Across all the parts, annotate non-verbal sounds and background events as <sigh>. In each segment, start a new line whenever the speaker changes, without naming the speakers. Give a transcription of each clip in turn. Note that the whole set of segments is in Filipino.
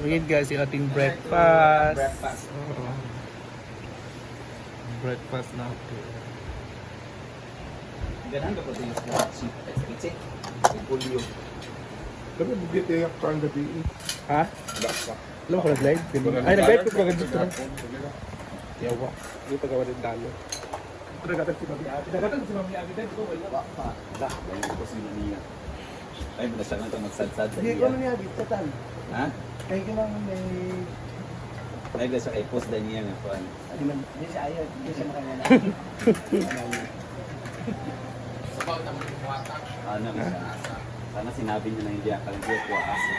Ayan guys, yung ating breakfast.
Breakfast.
Oo. Breakfast natin.
Ganahan ka po ito yung si Pitsik. Yung polio.
Tapi bukit ya kan gabi.
Ha?
Wala pa.
Alam ko nag-live? Ay, nag-live ko ba dito? Yawa. Hindi pa gawa ng dalo. Pinagatan si Mami Ate. Pinagatan si Mami Ate. Dahil ko wala.
Wala pa. Wala. Ganyan ko sino niya. Ay, muna siya nga ito magsadsad sa
Hindi ko
iya.
na niya dito, tal.
Ha?
Kaya ko lang may...
Ay, guys, ay post din niya nga po. ano.
Hindi man, hindi siya ayaw, hindi siya makanya
Ano siya? Sana sinabi niya na hindi akal ko ko asa.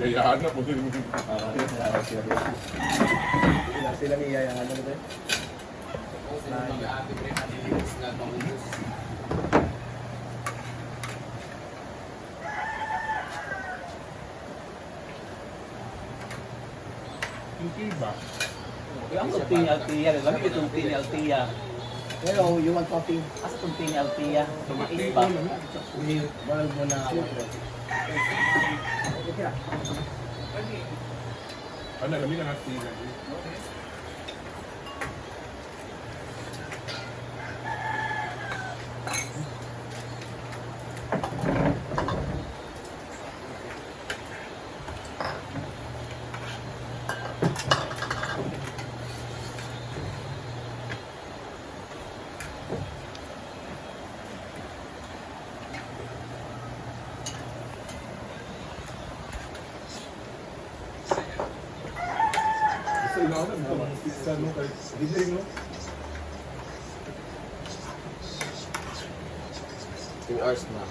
Gayaan na po din.
Ah, uh, sure.
Sila, sila niya yung ano ba?
Hindi ba?
Ang tupin altiya, lagi itong tupin altiya.
Pero you want coffee?
Asa itong tupin altiya? Tumais ba?
Wala mo na ako.
Ano, kami na nga sila. Sa ito mga pizza, no? Kahit hindi, no?
Two hours na.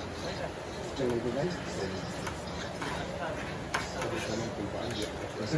Kasi,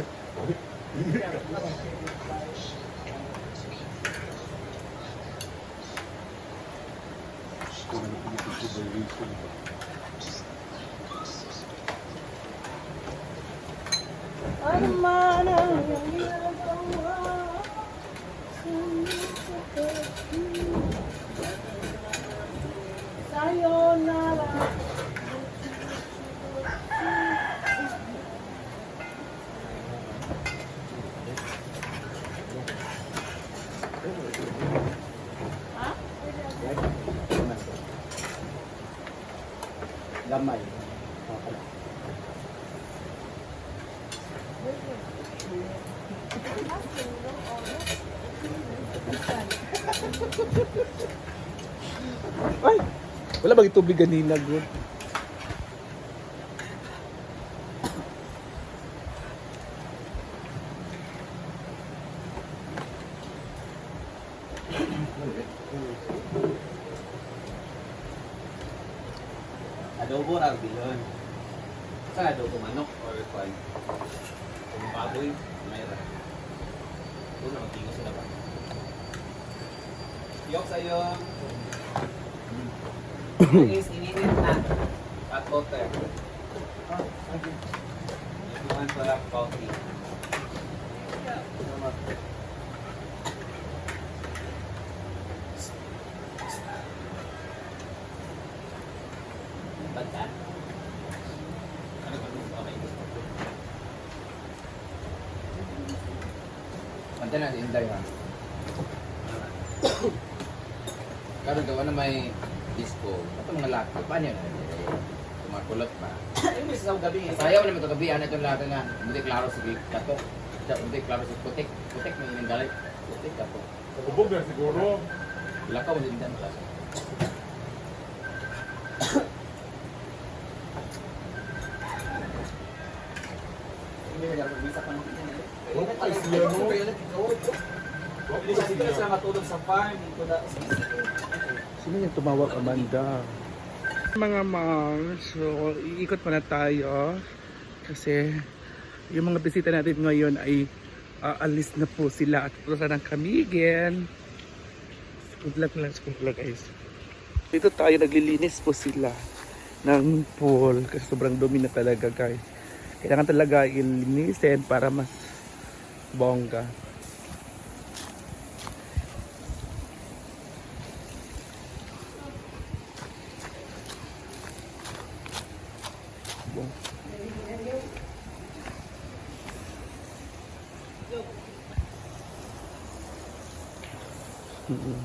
Hả?
Lâm mày
Ay! Wala bang tubig kanina, bro?
Adobo ra bilon. Sa adobo manok or kwan. Kung baboy, mayroon. Doon na magtingo sila ba? Yok sa'yo. Is ininit na. Hot water. If you want to have
Karon gawa na may disco. Ito mga laki. Paano yun? Tumakulot ba?
May sa gabi.
Sayaw naman ito gabi. Ano itong lahat na. Hindi klaro si Kato. Hindi klaro si Putik. Putik may ilang galit. Putik Kato.
Ubog na siguro.
Lakaw din din.
Hindi na lang bisa pa ng
Huwag kayo siya, no? Huwag
Hindi siya
siya.
sila matulog sa farm.
Sino yung tumawag, Amanda? Mga moms, so iikot muna tayo kasi yung mga bisita natin ngayon ay aalis na po sila at pusa ng kamigin. Good luck lang, good luck guys. Dito tayo naglilinis po sila ng pool kasi sobrang dumi na talaga guys. Kailangan talaga ilinisin para mas bongga. Mm-mm.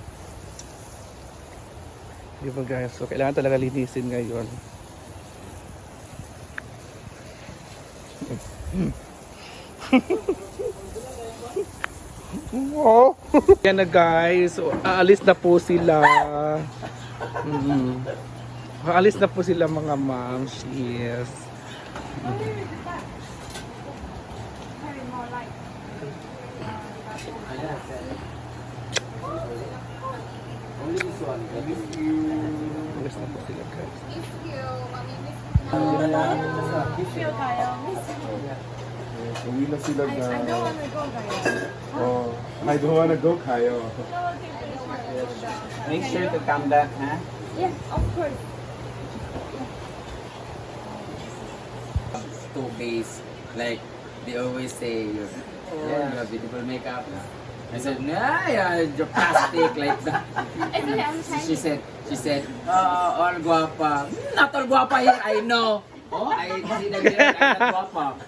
Di ba guys? So, kailangan talaga linisin ngayon. <laughs> Oh. <laughs> Yan na guys. So, aalis na po sila. Mm. Aalis na po sila mga moms. Yes.
Only this one.
Aalis na po sila guys.
Uwi na sila na. Oh, I don't wanna go, Kayo.
Make sure to come back, ha?
Yes, of course.
Two face. Like they always say, you yeah, you have beautiful makeup. I said, nah, yeah, you're plastic like that. <laughs>
Actually, I'm
She
Chinese.
said, she said, oh, all guapa. Not all guapa here, I know. Oh, I see that you're of guapa.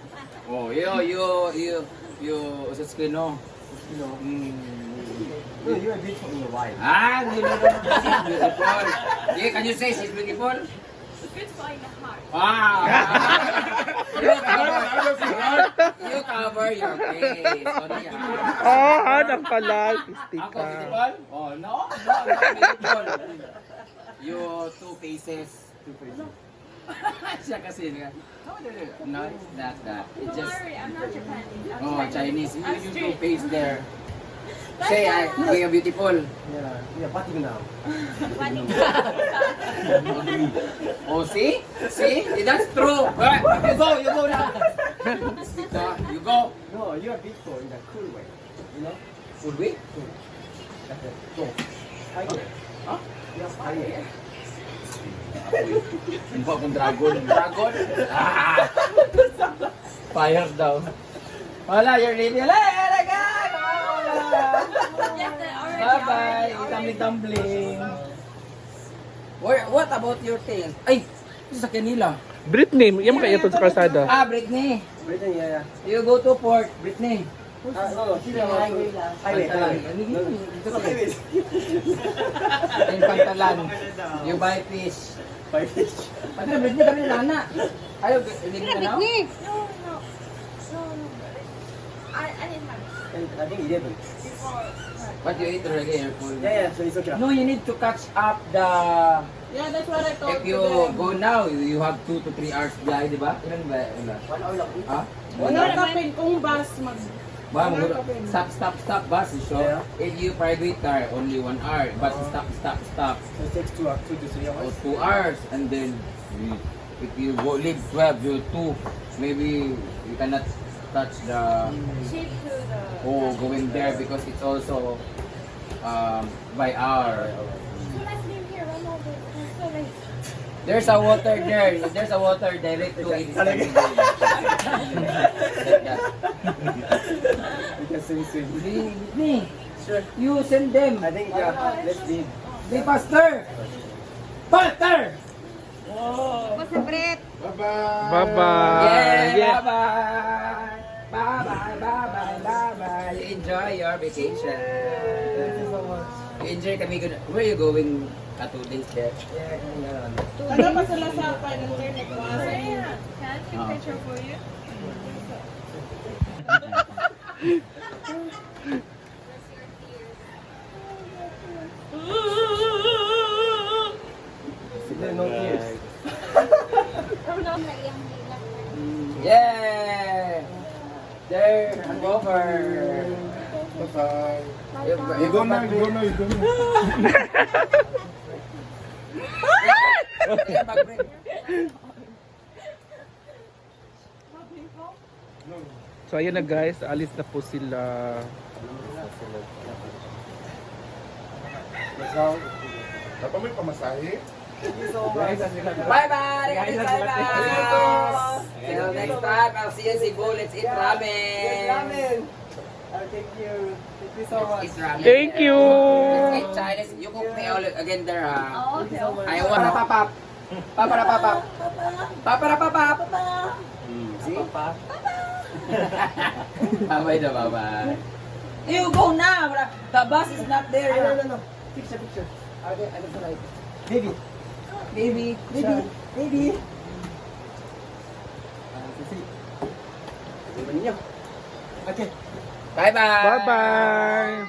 Oh, you, you, you, you, sa screen, no? Mm.
You're a beautiful in your wife.
Ah, no, no, no, no, she's beautiful. Yeah, can you say she's beautiful?
Beautiful in the heart.
Wow! you <laughs> cover, you cover your face. Only ah.
Oh, hanap pala. Pistik
Ako,
ka.
beautiful? Oh, no, no, beautiful. You two faces. Two faces. <laughs> Siya kasi nga. No, it's not that. It's
Don't
just,
worry, I'm not Japanese. I'm
oh, Chinese. You,
I'm
you two
straight.
face there. Say, I, we are beautiful.
Yeah, yeah, bating now. <laughs> <laughs>
Oh, see? See? That's true. Alright, you go, you go now. Dito, you go.
No, you're beautiful in a cool way. You know?
Would we?
That's it. Go. Fire.
Huh?
Yes, fire.
Mukha akong dragon. Dragon? Ah! Fire daw. Wala, you're ready. Wala, wala ka!
The.
Bye-bye.
already,
Tumbling, tumbling. Where, what about your tail? Ay, ito sa kanila.
Britney, yan mga ito sa kalsada.
Ah, Brittany.
Britain, yeah, yeah.
You go to port, Brittany.
Ah, no, no, highway lang. <laughs> Highway,
Yung pantalan. You buy fish.
Fish.
Pati Brittany kami nana. Ayaw, hindi na now?
No, no. No, no. I, I.
And I think 11.
Before.
What you eat already, airport?
Yeah, yeah, so it's okay.
No, you need to catch up the...
Yeah, that's what I told
If you go now, you have 2 to 3 hours biyahe, di ba? Ilan ba? Ilan?
One hour lang.
Ha?
Wala kapin kung bus mag
Ba, mag- stop, stop, stop, bus. So,
Yeah.
if you private car, only 1 hour. But stop, stop, stop.
So it takes two, two to three
Or
hours.
2 hours. And then, if you go live 12, you 2. Maybe you cannot touch the...
The.
Oh, going there because it's also um, by hour.
Leave.
There's a water there. There's a water direct to it. Like that.
You Sure.
send them.
I think, yeah, let's leave.
Be faster. Faster.
Bye-bye.
Bye-bye.
Yeah,
Yeah.
bye-bye. Bye-bye, bye-bye, bye-bye. Enjoy your vacation.
Thank you so much.
Enjoy kami. good- Where you going? Uh, two days there.
Yeah, kami nga.
Ano pa sila sa pan internet mo? Sa
Can I take a
Oh.
picture for you?
There no tears.
Yeah. There, hangover.
Bye-bye.
You
You go now, you go now, you go now.
Yeah, <laughs> mag-break.
So ayan na guys, alis na po sila.
Dapat may pamasahe?
You so much.
Bye bye! Bye Till next time, I'll see you in Cebu. Let's eat
Yes,
ramen.
Uh, thank you. Thank you so much.
Eat ramen.
Thank you.
Eat Chinese. You cook me all again there, ha?
Oh, okay.
I want to pop up. Papa na pop up. Papa na pop up.
See?
Bye bye na bye bye. You go na. Wala- The bus is not there.
No, no, no. Picture, picture. Okay, ano sa right? Baby.
Baby.
Baby. Baby. Ah, sisi. Sabi ninyo. Okay.
Bye-bye.
Bye-bye!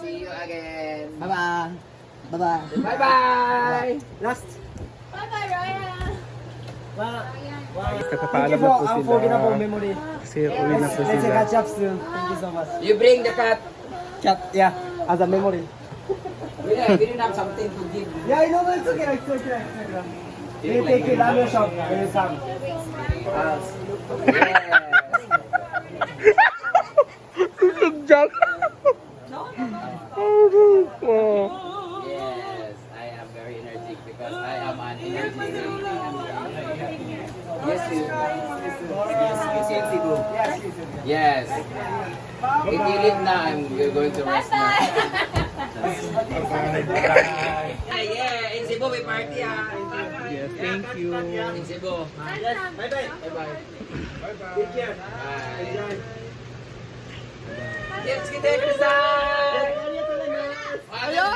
See you again.
Bye-bye. Bye-bye.
Bye-bye.
Last.
Bye-bye, Ryan.
Wow.
Kapapaalam na po
unforgettable
sila.
memory.
Kasi uwi na po
Let's
sila.
catch up soon. Thank you so much.
You bring the cat.
Chat, yeah. As a memory.
We don't have something to give.
Yeah, I know, but it's okay. It's okay. It's okay. We'll take you down your shop you come.
Yes.
Jack! Oh.
Yes, I am very energetic because I am an energy drink. Yes, you. Yes, yes, yes, you do. Yes. If you leave now, I'm going to rest now. Yeah, in Cebu we party ah.
Yes, thank you.
In Cebu. Bye bye. Bye bye. Take care. Bye. Let's get exercise. Hello.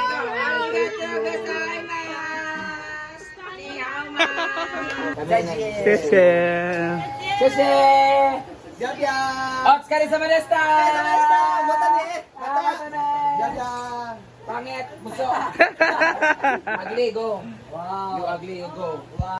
Arigatou gozaimasu. Ni hao ma.
Sese.
Sese.
Jabya!
Otsukare sama deshita.
Mata ne!
Mata ne.
Jabya!
Pangit, busok. ugly, go.
Wow.
You ugly, you go.